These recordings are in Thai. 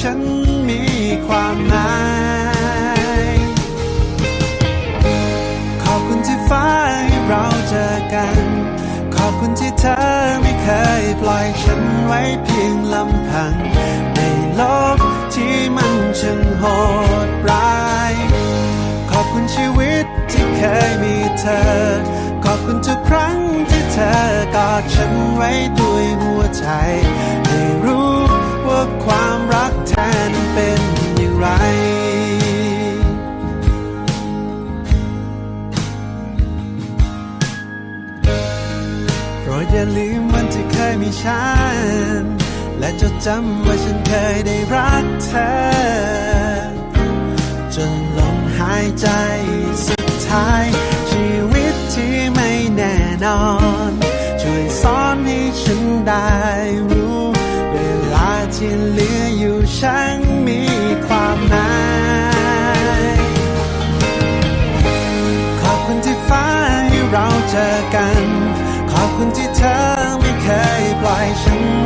ฉันมีความหมาย ขอบคุณที่ฟ้าให้เราเจอกัน ขอบคุณที่เธอไม่เคยปล่อยฉันไว้เพียงลำพัง ในโลกที่มันช่างโหดร้าย ขอบคุณชีวิตที่เคยมีเธอ ขอบคุณทุกครั้งที่เธอกอดฉันไว้ด้วยหัวใจ รดอย่าลืมวันที่เคยมีฉัน และจดจำว่าฉันเคยได้รักเธอ จนลมหายใจ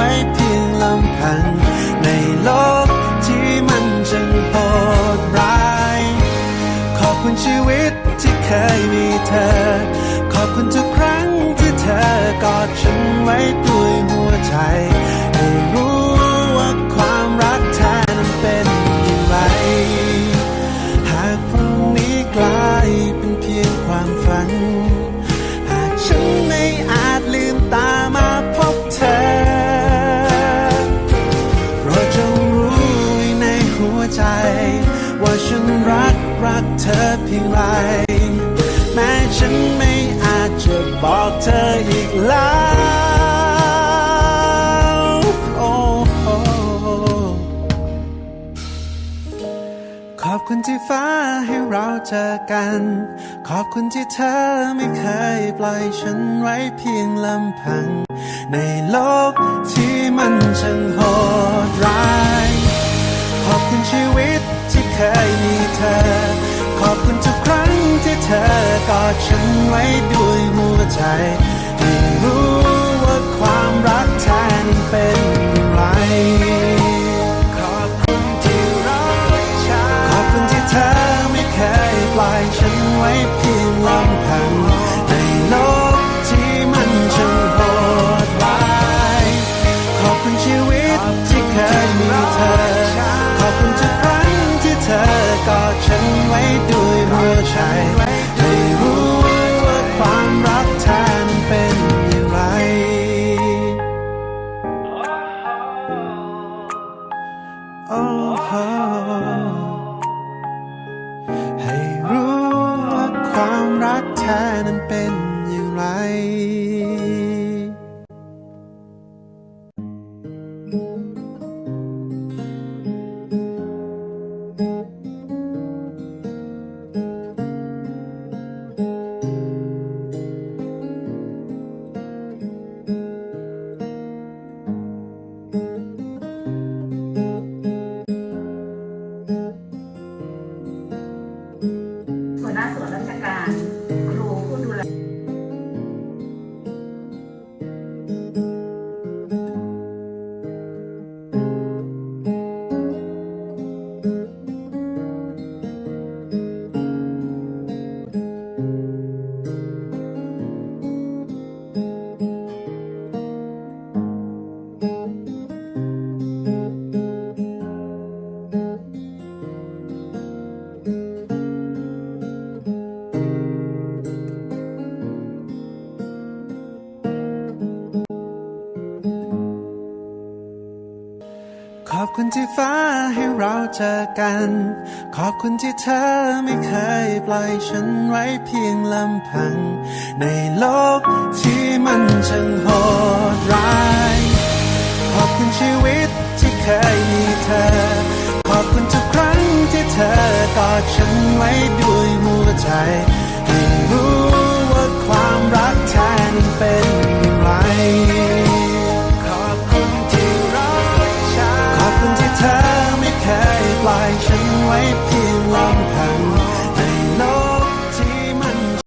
ไว้เพียงลำพังในโลกที่มันช่างโหดร้าย ขอบคุณชีวิตที่เคยมีเธอ ขอบคุณทุกครั้งที่เธอกอดฉันไว้ด้วยหัวใจ ใจ ว่าฉันรักรักเธอเพียงไร แม้ฉันไม่อาจจะบอกเธออีกแล้วโอ้ขอบคุณที่ฟ้าให้เราเจอกัน ขอบคุณที่เธอไม่เคยปล่อยฉันไว้เพียงลำพัง ในโลกที่มันช่างโหดร้าย คุณชีวิตที่เคยมีเธอ ขอบคุณทุกครั้งที่เธอกอดฉันไว้ด้วยหัวใจให้รู้ว่าความรักแท้นั้นเป็น ท้นั้นเป็นอย่างไรหัวหน้าส่วน ขอบคุณที่ฟ้าให้เราเจอกัน ขอบคุณที่เธอไม่เคยปล่อยฉันไว้เพียงลำพัง ในโลกที่มันช่างโหดร้าย ขอบคุณชีวิตที่เคยมีเธอ ขอบคุณทุกครั้งที่เธอกอดฉันไว้ด้วยหัวใจให้รู้ว่าความรักแท้นั้นเป็น